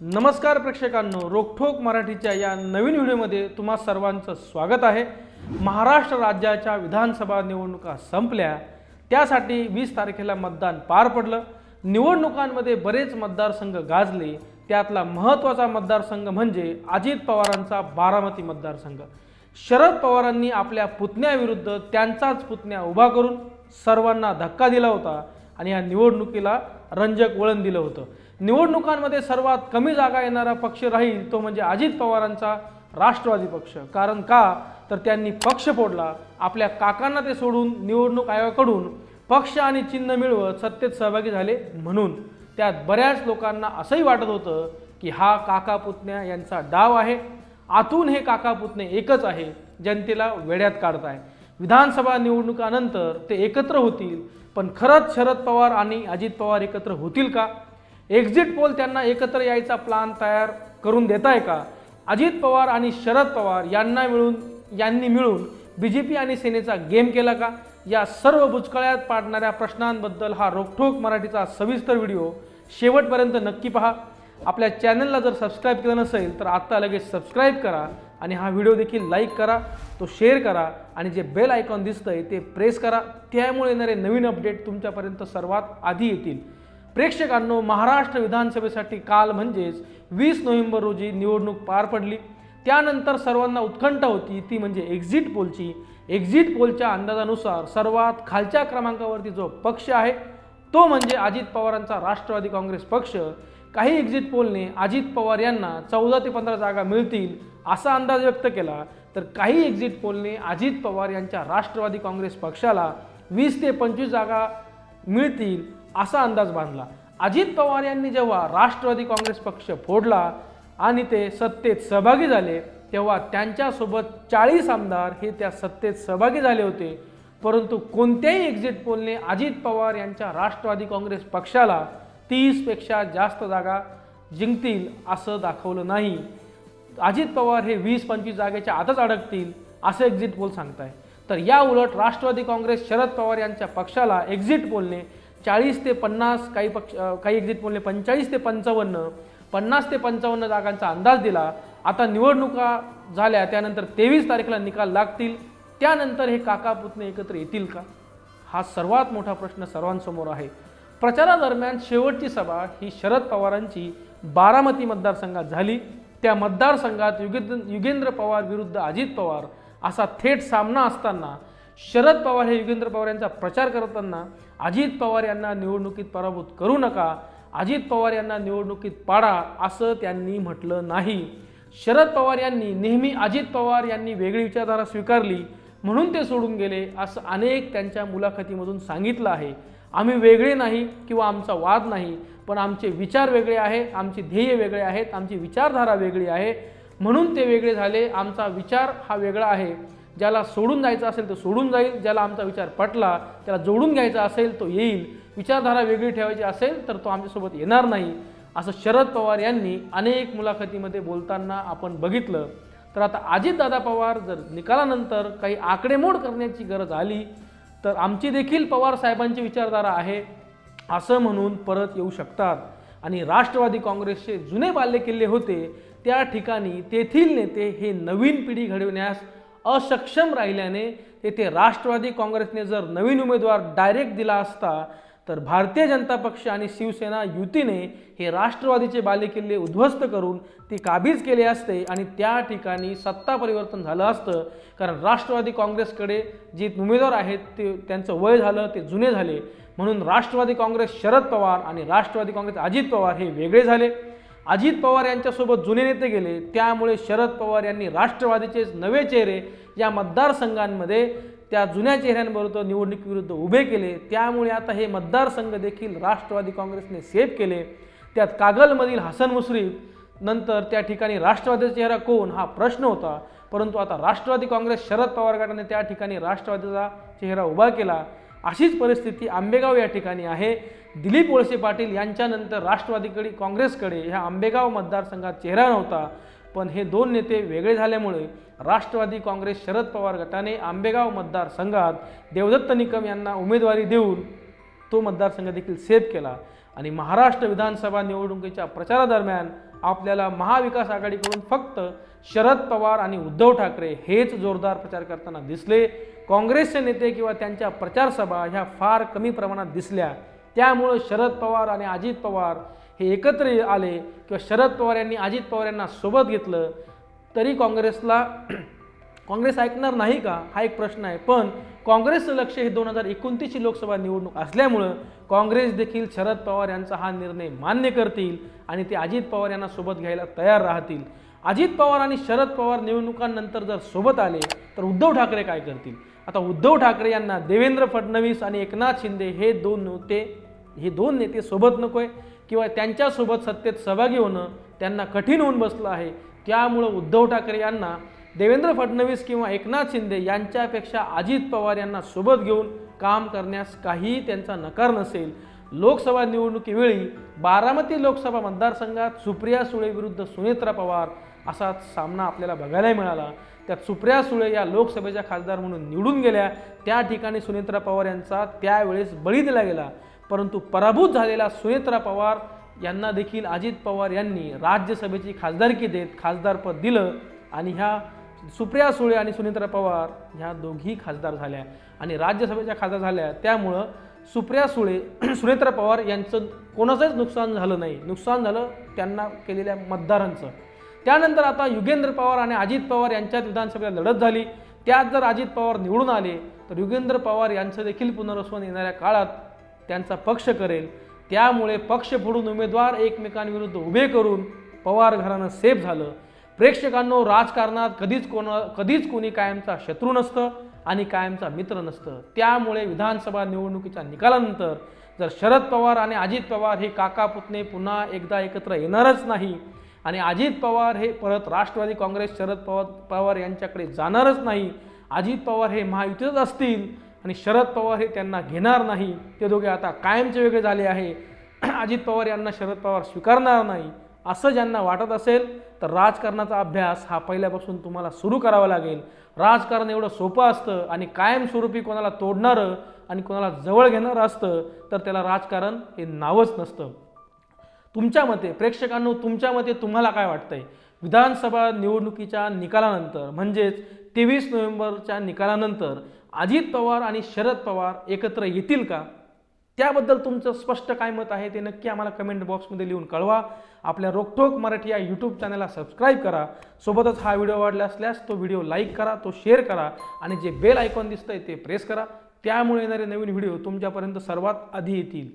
नमस्कार प्रेक्षकांनो रोखोक मराठीच्या या नवीन व्हिडिओमध्ये तुम्हा सर्वांचं स्वागत आहे. महाराष्ट्र राज्याच्या विधानसभा निवडणुका संपल्या. त्यासाठी वीस तारखेला मतदान पार पडलं. निवडणुकांमध्ये बरेच मतदारसंघ गाजले. त्यातला महत्त्वाचा मतदारसंघ म्हणजे अजित पवारांचा बारामती मतदारसंघ. शरद पवारांनी आपल्या पुतण्याविरुद्ध त्यांचाच पुतण्या उभा करून सर्वांना धक्का दिला होता आणि या निवडणुकीला रंजक वळण दिलं होतं. निवडणुकांमध्ये सर्वात कमी जागा येणारा पक्ष राहील तो म्हणजे अजित पवारांचा राष्ट्रवादी पक्ष. कारण का? तर त्यांनी पक्ष फोडला. आपल्या काकांना ते सोडून निवडणूक आयोगाकडून पक्ष आणि चिन्ह मिळवत सत्तेत सहभागी झाले म्हणून. त्यात बऱ्याच लोकांना असंही वाटत होतं की हा काका पुतण्या यांचा डाव आहे. आतून हे काका पुतणे एकच आहे. जनतेला वेड्यात आहे. विधानसभा निवडणुकानंतर ते एकत्र होतील. पण खरंच शरद पवार आणि अजित पवार एकत्र होतील का? एक्झिट पोल त्यांना एकत्र यायचा प्लान तयार करून देत आहे का? अजित पवार आणि शरद पवार यांना मिळून यांनी मिळून बी जे पी आणि सेनेचा गेम केला का? या सर्व बुचकळ्यात पाडणाऱ्या प्रश्नांबद्दल हा रोखठोक मराठीचा सविस्तर व्हिडिओ शेवटपर्यंत नक्की पहा. आपल्या चॅनलला जर सबस्क्राईब केलं नसेल तर आत्ता लगेच सबस्क्राईब करा आणि हा व्हिडिओ देखील लाईक करा तो शेअर करा आणि जे बेल आयकॉन दिसतंय ते प्रेस करा. त्यामुळे येणारे नवीन अपडेट तुमच्यापर्यंत सर्वात आधी येतील. प्रेक्षकांनो महाराष्ट्र विधानसभेसाठी काल म्हणजेच वीस नोव्हेंबर रोजी निवडणूक पार पडली. त्यानंतर सर्वांना उत्कंठा होती. ती म्हणजे एक्झिट पोलची एक्झिट पोलच्या अंदाजानुसार सर्वात खालच्या क्रमांकावरती जो पक्ष आहे तो म्हणजे अजित पवारांचा राष्ट्रवादी काँग्रेस पक्ष. काही एक्झिट पोलने अजित पवार यांना चौदा ते पंधरा जागा मिळतील असा अंदाज व्यक्त केला. तर काही एक्झिट पोलने अजित पवार यांच्या राष्ट्रवादी काँग्रेस पक्षाला वीस ते पंचवीस जागा मिळतील असा अंदाज बांधला. अजित पवार यांनी जेव्हा राष्ट्रवादी काँग्रेस पक्ष फोडला आणि ते सत्तेत सहभागी झाले तेव्हा त्यांच्यासोबत चाळीस आमदार हे त्या सत्तेत सहभागी झाले होते. परंतु कोणत्याही एक्झिट पोलने अजित पवार यांच्या राष्ट्रवादी काँग्रेस पक्षाला तीसपेक्षा जास्त जागा जिंकतील असं दाखवलं नाही. अजित पवार हे वीस पंचवीस जागेच्या आतच अडकतील असं एक्झिट पोल सांगताय. तर या उलट राष्ट्रवादी काँग्रेस शरद पवार यांच्या पक्षाला एक्झिट पोलने चाळीस ते पन्नास काही पक्ष काही एक्झिट पोलने पंचाळीस ते पंचावन्न पन्नास ते पंचावन्न जागांचा अंदाज दिला. आता निवडणुका झाल्या त्यानंतर तेवीस तारखेला निकाल लागतील. त्यानंतर हे काका पुतणे एकत्र येतील का? हा सर्वात मोठा प्रश्न सर्वांसमोर आहे. प्रचारादरम्यान शेवटची सभा ही शरद पवारांची बारामती मतदारसंघात झाली. त्या मतदारसंघात युगेंद्र युगेंद्र पवार विरुद्ध अजित पवार असा थेट सामना असताना शरद पवार हे युगेंद्र पवार यांचा प्रचार करताना अजित पवार यांना निवडणुकीत पराभूत करू नका अजित पवार यांना निवडणुकीत पाडा असं त्यांनी म्हटलं नाही. शरद पवार यांनी नेहमी अजित पवार यांनी वेगळी विचारधारा स्वीकारली म्हणून ते सोडून गेले असं अनेक त्यांच्या मुलाखतीमधून सांगितलं आहे. आम्ही वेगळे नाही किंवा आमचा वाद नाही पण आमचे विचार वेगळे आहे आमचे ध्येय वेगळे आहेत आमची विचारधारा वेगळी आहे म्हणून ते वेगळे झाले आमचा विचार हा वेगळा आहे. ज्याला सोडून जायचं असेल तो सोडून जाईल. ज्याला आमचा विचार पटला त्याला जोडून घ्यायचा असेल तो येईल. विचारधारा वेगळी ठेवायची असेल तर तो आमच्यासोबत येणार नाही. असं शरद पवार यांनी अनेक मुलाखतीमध्ये बोलताना आपण बघितलं. तर आता अजितदादा पवार जर निकालानंतर काही आकडेमोड करण्याची गरज आली तर आमची देखील पवार साहेबांची विचारधारा आहे असं म्हणून परत येऊ शकतात. आणि राष्ट्रवादी काँग्रेसचे जुने बाल्यकिल्ले होते त्या ठिकाणी तेथील नेते हे नवीन पिढी घडविण्यास असक्षम राहिल्याने तेथे राष्ट्रवादी काँग्रेसने जर नवीन उमेदवार डायरेक्ट दिला असता तर भारतीय जनता पक्ष आणि शिवसेना युतीने हे राष्ट्रवादीचे बालेकिल्ले उद्ध्वस्त करून ती काबीज केले असते आणि त्या ठिकाणी सत्ता परिवर्तन झालं असतं. कारण राष्ट्रवादी काँग्रेसकडे जे उमेदवार आहेत ते त्यांचं वय झालं ते जुने झाले. म्हणून राष्ट्रवादी काँग्रेस शरद पवार आणि राष्ट्रवादी काँग्रेस अजित पवार हे वेगळे झाले. अजित पवार यांच्यासोबत जुने नेते गेले त्यामुळे शरद पवार यांनी राष्ट्रवादीचेच नवे चेहरे या मतदारसंघांमध्ये त्या जुन्या चेहऱ्यांबरोबर निवडणुकीविरुद्ध उभे केले. त्यामुळे आता हे मतदारसंघ देखील राष्ट्रवादी काँग्रेसने सेफ केले. त्यात कागलमधील हसन मुश्रीफ नंतर त्या ठिकाणी राष्ट्रवादीचा चेहरा कोण हा प्रश्न होता. परंतु आता राष्ट्रवादी काँग्रेस शरद पवार गटाने त्या ठिकाणी राष्ट्रवादीचा चेहरा उभा केला. अशीच परिस्थिती आंबेगाव या ठिकाणी आहे. दिलीप वळसे पाटील यांच्यानंतर राष्ट्रवादीकडे काँग्रेसकडे ह्या आंबेगाव मतदारसंघात चेहरा नव्हता. पण हे दोन नेते वेगळे झाल्यामुळे राष्ट्रवादी काँग्रेस शरद पवार गटाने आंबेगाव मतदारसंघात देवदत्त निकम यांना उमेदवारी देऊन तो मतदारसंघ देखील सेफ केला. आणि महाराष्ट्र विधानसभा निवडणुकीच्या प्रचारादरम्यान आपल्याला महाविकास आघाडीकडून फक्त शरद पवार आणि उद्धव ठाकरे हेच जोरदार प्रचार करताना दिसले. काँग्रेसचे नेते किंवा त्यांच्या प्रचारसभा ह्या फार कमी प्रमाणात दिसल्या. त्यामुळं शरद पवार आणि अजित पवार हे एकत्र आले किंवा शरद पवार यांनी अजित पवार यांना सोबत घेतलं तरी काँग्रेसला काँग्रेस ऐकणार नाही का? हा एक प्रश्न आहे. पण काँग्रेसचं लक्ष हे दोन हजार एकोणतीसची लोकसभा निवडणूक असल्यामुळं काँग्रेस देखील शरद पवार यांचा हा निर्णय मान्य करतील आणि ते अजित पवार यांना सोबत घ्यायला तयार राहतील. अजित पवार आणि शरद पवार निवडणुकांनंतर जर सोबत आले तर उद्धव ठाकरे काय करतील? आता उद्धव ठाकरे यांना देवेंद्र फडणवीस आणि एकनाथ शिंदे हे दोन नेते हे दोन नेते सोबत नको आहे किंवा त्यांच्यासोबत सत्तेत सहभागी होणं त्यांना कठीण होऊन बसलं आहे. त्यामुळं उद्धव ठाकरे यांना देवेंद्र फडणवीस किंवा एकनाथ शिंदे यांच्यापेक्षा अजित पवार यांना सोबत घेऊन काम करण्यास काहीही त्यांचा नकार नसेल. लोकसभा निवडणुकीवेळी बारामती लोकसभा मतदारसंघात सुप्रिया सुळे विरुद्ध सुनेत्रा पवार असा सामना आपल्याला बघायला मिळाला. त्यात सुप्रिया सुळे या लोकसभेच्या खासदार म्हणून निवडून गेल्या. त्या ठिकाणी सुनेत्रा पवार यांचा त्यावेळेस बळी दिला गेला. परंतु पराभूत झालेला सुनेत्रा पवार यांना देखील अजित पवार यांनी राज्यसभेची खासदारकी देत खासदारपद दिलं आणि ह्या सुप्रिया सुळे आणि सुनेत्रा पवार ह्या दोघी खासदार झाल्या. आणि राज्यसभेच्या खासदार झाल्या. त्यामुळं सुप्रिया सुळे सुनेत्रा पवार यांचं कोणाचंच नुकसान झालं नाही. नुकसान झालं त्यांना केलेल्या मतदारांचं. त्यानंतर आता युगेंद्र पवार आणि अजित पवार यांच्यात विधानसभेला लढत झाली. त्यात जर अजित पवार निवडून आले तर युगेंद्र पवार यांचं देखील पुनर्वसन येणाऱ्या काळात त्यांचा पक्ष करेल. त्यामुळे पक्ष फोडून उमेदवार एकमेकांविरुद्ध उभे करून पवार घरानं सेफ झालं. प्रेक्षकांनो राजकारणात कधीच कोण कधीच कोणी कायमचा शत्रू नसतं. आणि कायमचा मित्र नसतं. त्यामुळे विधानसभा निवडणुकीच्या निकालानंतर जर शरद पवार आणि अजित पवार हे काका पुतणे पुन्हा एकदा एकत्र येणारच नाही आणि अजित पवार हे परत राष्ट्रवादी काँग्रेस शरद पवार पवार यांच्याकडे जाणारच नाही अजित पवार हे महायुतीतच असतील आणि शरद पवार हे त्यांना घेणार नाही ते दोघे आता कायमचे वेगळे झाले आहे. अजित पवार यांना शरद पवार स्वीकारणार नाही. असं ज्यांना वाटत असेल तर राजकारणाचा अभ्यास हा पहिल्यापासून तुम्हाला सुरू करावा लागेल. राजकारण एवढं सोपं असतं आणि कायमस्वरूपी कोणाला तोडणारं आणि कोणाला जवळ घेणारं असतं तर त्याला राजकारण हे नावच नसतं. तुमच्या मते प्रेक्षकांनो तुमच्या मते तुम्हाला काय वाटतंय? विधानसभा निवडणुकीच्या निकालानंतर म्हणजेच तेवीस नोव्हेंबरच्या निकालानंतर अजित पवार आणि शरद पवार एकत्र येतील का? त्याबद्दल तुमचं स्पष्ट काय मत आहे ते नक्की आम्हाला कमेंट बॉक्समध्ये लिहून कळवा. आपल्या रोकटोक मराठी या यूट्यूब चॅनलला सबस्क्राईब करा. सोबतच हा व्हिडिओ आवडला असल्यास तो व्हिडिओ लाईक करा तो शेअर करा आणि जे बेल आयकॉन दिसतंय ते प्रेस करा. त्यामुळे येणारे नवीन व्हिडिओ तुमच्यापर्यंत सर्वात आधी येतील.